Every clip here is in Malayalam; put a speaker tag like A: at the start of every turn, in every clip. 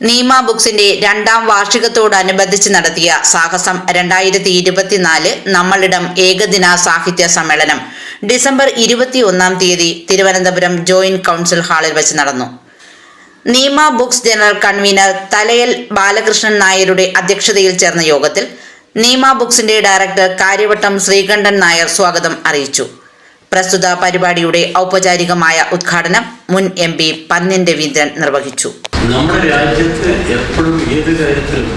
A: നീമ ബുക്സിന്റെ രണ്ടാം വാർഷികത്തോടനുബന്ധിച്ച് നടത്തിയ സാഹസം രണ്ടായിരത്തി ഇരുപത്തിനാല് നമ്മളിടം ഏകദിന സാഹിത്യ സമ്മേളനം. ഡിസംബർ ഇരുപത്തി ഒന്നാം തീയതി തിരുവനന്തപുരം ജോയിന്റ് കൗൺസിൽ ഹാളിൽ വെച്ച് നടന്നു. Neema books general convener Thalayal Balakrishnan നായരുടെ അധ്യക്ഷതയിൽ ചേർന്ന യോഗത്തിൽ നീമ ബുക്സിന്റെ ഡയറക്ടർ കാര്യവട്ടം ശ്രീകണ്ഠൻ നായർ സ്വാഗതം അറിയിച്ചു. പ്രസ്തുത പരിപാടിയുടെ ഔപചാരികമായ ഉദ്ഘാടനം മുൻ എം പി പന്ന്യൻ രവീന്ദ്രൻ നിർവഹിച്ചു.
B: നമ്മുടെ രാജ്യത്ത് എപ്പോഴും ഏത് കാര്യത്തിലും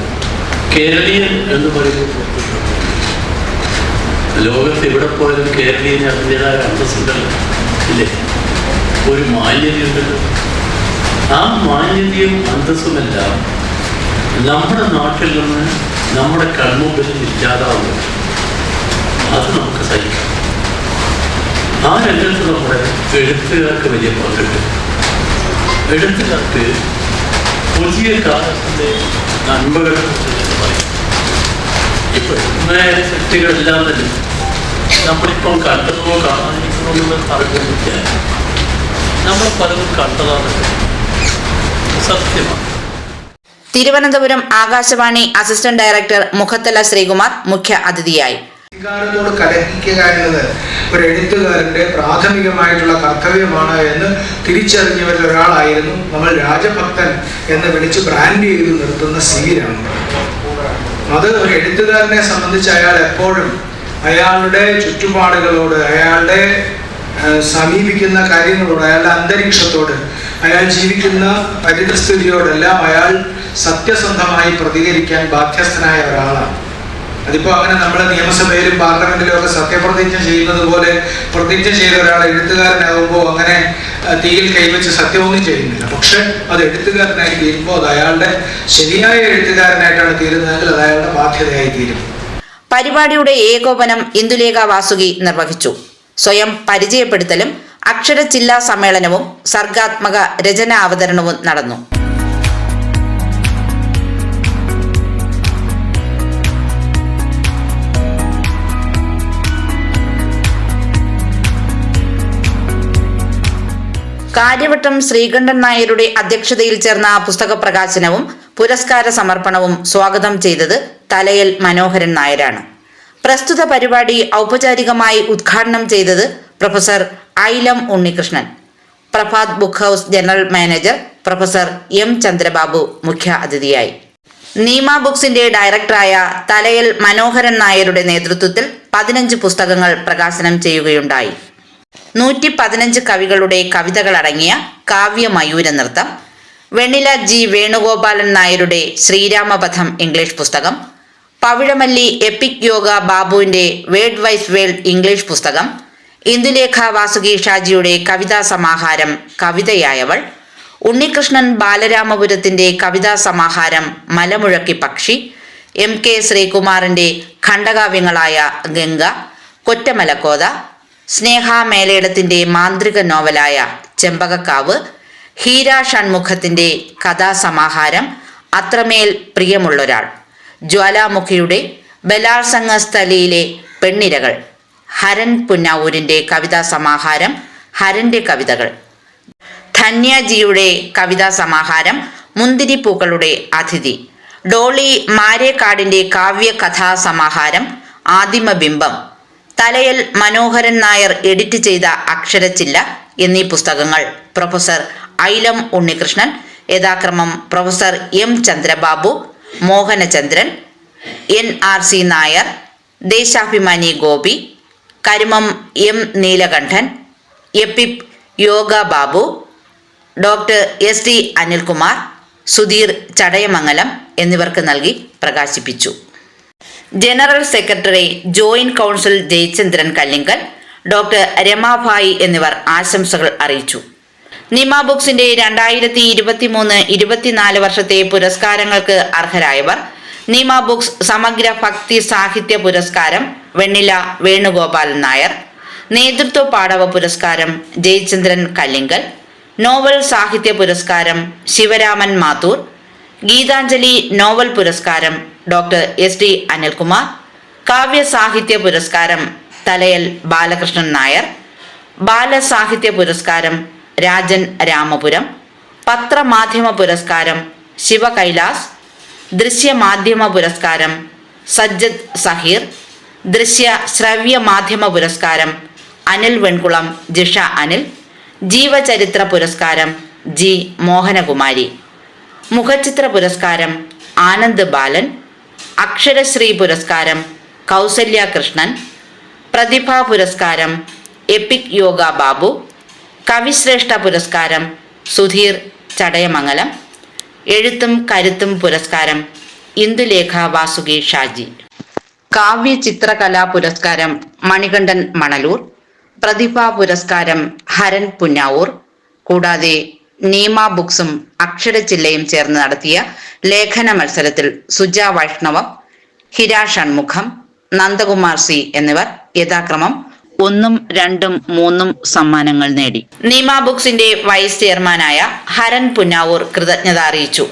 B: കേരളീയൻ എന്ന് പറയുമ്പോൾ ലോകത്ത് എവിടെ പോയാലും കേരളീയന് അതിന്റെതായ അന്തസ്സുണ്ടല്ലോ ഇല്ലേ? ഒരു മാന്യതയുണ്ടല്ലോ ആ മാന്യതയും അന്തസ്സുമെല്ലാം നമ്മുടെ നാട്ടിൽ നിന്ന് നമ്മുടെ കൺമുമ്പിൽ ഇല്ലാതാവുക അത് നമുക്ക് സഹിക്കാം. ആ രംഗത്ത് നമ്മുടെ എഴുത്തുകാർക്ക് വലിയ പങ്കുണ്ട്. എഴുത്തുകാർക്ക് പുതിയ കാലത്തിന്റെ നന്മകൾ കുറിച്ച് ഞാൻ പറയും ഇപ്പൊ ഇന്നലെ സൃഷ്ടികളെല്ലാം തന്നെ നമ്മളിപ്പോൾ കണ്ടതോ കാണാതിരിക്കണമെന്ന് പറയുന്നില്ല നമ്മൾ പലതും കണ്ടതാണ്. സത്യമാണ്.
A: തിരുവനന്തപുരം ആകാശവാണി അസിസ്റ്റന്റ് ഡയറക്ടർ മുഖത്തല ശ്രീകുമാർ മുഖ്യ അതിഥിയായി.
C: അധികാരത്തോട് കലഹിക്കുക എന്നത് ഒരു എഴുത്തുകാരന്റെ പ്രാഥമികമായിട്ടുള്ള കർത്തവ്യമാണ് എന്ന് തിരിച്ചറിഞ്ഞവരിൽ ഒരാളായിരുന്നു നമ്മൾ രാജഭക്തൻ എന്ന് വിളിച്ച് ബ്രാൻഡ് ചെയ്ത് നിർത്തുന്ന സീരാണ് അത് ഒരു എഴുത്തുകാരനെ സംബന്ധിച്ച് അയാൾ എപ്പോഴും അയാളുടെ ചുറ്റുപാടുകളോട് അയാളുടെ സമീപിക്കുന്ന കാര്യങ്ങളോട് അയാളുടെ അന്തരീക്ഷത്തോട് അയാൾ ജീവിക്കുന്ന പരിതസ്ഥിതിയോടെല്ലാം അയാൾ സത്യസന്ധമായി പ്രതികരിക്കാൻ ബാധ്യസ്ഥനായ ഒരാളാണ്. അതിപ്പോ അങ്ങനെ നമ്മുടെ നിയമസഭയിലും പാർലമെന്റിലും ഒക്കെ സത്യപ്രതിജ്ഞ ചെയ്യുന്നത് പോലെ പ്രതിജ്ഞ ചെയ്ത ഒരാൾ എഴുത്തുകാരനാകുമ്പോൾ അങ്ങനെ തീയിൽ കൈവച്ച് സത്യമൊന്നും ചെയ്യുന്നില്ല. പക്ഷെ അത് എഴുത്തുകാരനായി തീരുമ്പോൾ അത് അയാളുടെ ശരിയായ എഴുത്തുകാരനായിട്ടാണ് തീരുന്നതെങ്കിൽ അത് അയാളുടെ ബാധ്യതയായി തീരും.
A: പരിപാടിയുടെ ഏകോപനം ഇന്ദുലേഖ വാസുകി നിർവഹിച്ചു. സ്വയം പരിചയപ്പെടുത്തലും അക്ഷര ജില്ലാ സമ്മേളനവും സർഗാത്മക രചന അവതരണവും നടന്നു. കാര്യവട്ടം ശ്രീകണ്ഠൻ നായരുടെ അധ്യക്ഷതയിൽ ചേർന്ന പുസ്തക പ്രകാശനവും പുരസ്കാര സമർപ്പണവും സ്വാഗതം ചെയ്തത് തലയൽ മനോഹരൻ നായരാണ്. പ്രസ്തുത പരിപാടി ഔപചാരികമായി ഉദ്ഘാടനം ചെയ്തത് professor Ailam Unnikrishnan. Prabhat book house general manager professor M Chandrababu മുഖ്യ അതിഥിയായി. നീമ ബുക്സിന്റെ ഡയറക്ടറായ തലയൽ മനോഹരൻ നായരുടെ നേതൃത്വത്തിൽ പതിനഞ്ച് പുസ്തകങ്ങൾ പ്രകാശനം ചെയ്യുകയുണ്ടായി. നൂറ്റി പതിനഞ്ച് കവികളുടെ കവിതകളടങ്ങിയ കാവ്യമയൂര നൃത്തം വെണ്ണില ജി വേണുഗോപാലൻ നായരുടെ ശ്രീരാമപഥം ഇംഗ്ലീഷ് പുസ്തകം പവിഴമല്ലി എപ്പിക് യോഗ ബാബുവിന്റെ വേൾഡ് വൈസ് വേൾഡ് ഇംഗ്ലീഷ് പുസ്തകം ഇന്ദുലേഖ വാസുകി ഷാജിയുടെ കവിതാ സമാഹാരം കവിതയായവൾ ഉണ്ണികൃഷ്ണൻ ബാലരാമപുരത്തിന്റെ കവിതാ സമാഹാരം മലമുഴക്കി പക്ഷി എം കെ ശ്രീകുമാറിന്റെ ഖണ്ഡകാവ്യങ്ങളായ ഗംഗ കൊറ്റമലക്കോത സ്നേഹ മേലയിടത്തിന്റെ മാന്ത്രിക നോവലായ ചെമ്പകക്കാവ് ഹീര ഷൺമുഖത്തിന്റെ കഥാസമാഹാരം അത്രമേൽ പ്രിയമുള്ളൊരാൾ. ജ്വാലാമുഖിയുടെ ബലാത്സംഗ സ്ഥലിയിലെ പെണ്ണിരകൾ ഹരൻ പുന്നാവൂരിന്റെ കവിതാ സമാഹാരം ഹരന്റെ കവിതകൾ. ധന്യജിയുടെ കവിതാ സമാഹാരം മുന്തിരിപ്പൂക്കളുടെ അതിഥി. ഡോളി മാരേക്കാടിന്റെ കാവ്യകഥാ സമാഹാരം ആദിമബിംബം. തലയൽ മനോഹരൻ നായർ എഡിറ്റ് ചെയ്ത അക്ഷരച്ചില്ല എന്നീ പുസ്തകങ്ങൾ. പ്രൊഫസർ ഐലം ഉണ്ണികൃഷ്ണൻ. യഥാക്രമം professor M Chandrababu Mohanachandran N R C Nair Deshabhimani Gopi Karumam M Neelakantan എപ്പിപ് Yoga Babu doctor S D Anilkumar Sudheer Chadayamangalam എന്നിവർക്ക് നൽകി പ്രകാശിപ്പിച്ചു. General secretary joint council Jayachandran Kallinkal doctor Ramabhai എന്നിവർ ആശംസകൾ അറിയിച്ചു. നിമ ബുക്സിന്റെ രണ്ടായിരത്തി ഇരുപത്തിമൂന്ന് ഇരുപത്തിനാല് വർഷത്തെ പുരസ്കാരങ്ങൾക്ക് അർഹരായവർ. നിമ ബുക്സ് സമഗ്ര ഭക്തി സാഹിത്യ പുരസ്കാരം വെണ്ണില വേണുഗോപാൽ നായർ. നേതൃത്വ പാടവ പുരസ്കാരം ജയചന്ദ്രൻ കല്ലിങ്കൽ. നോവൽ സാഹിത്യ പുരസ്കാരം ശിവരാമൻ മാത്തൂർ. ഗീതാഞ്ജലി നോവൽ പുരസ്കാരം ഡോക്ടർ എസ് ഡി അനിൽകുമാർ കാവ്യ സാഹിത്യ പുരസ്കാരം തലയൽ ബാലകൃഷ്ണൻ നായർ ബാലസാഹിത്യ പുരസ്കാരം രാജൻ രാമപുരം പത്രമാധ്യമ പുരസ്കാരം ശിവ കൈലാസ് ദൃശ്യമാധ്യമ പുരസ്കാരം സജ്ജദ് സഹീർ ദൃശ്യ ശ്രവ്യ മാധ്യമ പുരസ്കാരം അനിൽ വെൺകുളം ജിഷ അനിൽ ജീവചരിത്ര പുരസ്കാരം ജി മോഹനകുമാരി മുഖചിത്ര പുരസ്കാരം ആനന്ദ് ബാലൻ അക്ഷരശ്രീ പുരസ്കാരം കൗസല്യ കൃഷ്ണൻ പ്രതിഭാ പുരസ്കാരം എപ്പിക് യോഗ ബാബു കവിശ്രേഷ്ഠ പുരസ്കാരം സുധീർ ചടയമംഗലം എഴുത്തും കരുത്തും പുരസ്കാരം ഇന്ദുലേഖ വാസുകി ഷാജി. കാവ്യ ചിത്രകലാ പുരസ്കാരം മണികണ്ഠൻ മണലൂർ പ്രതിഭാ പുരസ്കാരം ഹരൻ പുന്നാവൂർ കൂടാതെ നീമ ബുക്സും അക്ഷര ജില്ലയും ചേർന്ന് നടത്തിയ ലേഖന മത്സരത്തിൽ സുജ വൈഷ്ണവം ഹിര ഷൺമുഖം നന്ദകുമാർ സി എന്നിവർ യഥാക്രമം ഒന്നും രണ്ടും മൂന്നും സമ്മാനങ്ങൾ നേടി. നീമ ബുക്സിന്റെ വൈസ് ചെയർമാനായ ഹരൻ പുന്നാവൂർ കൃതജ്ഞത അറിയിച്ചു.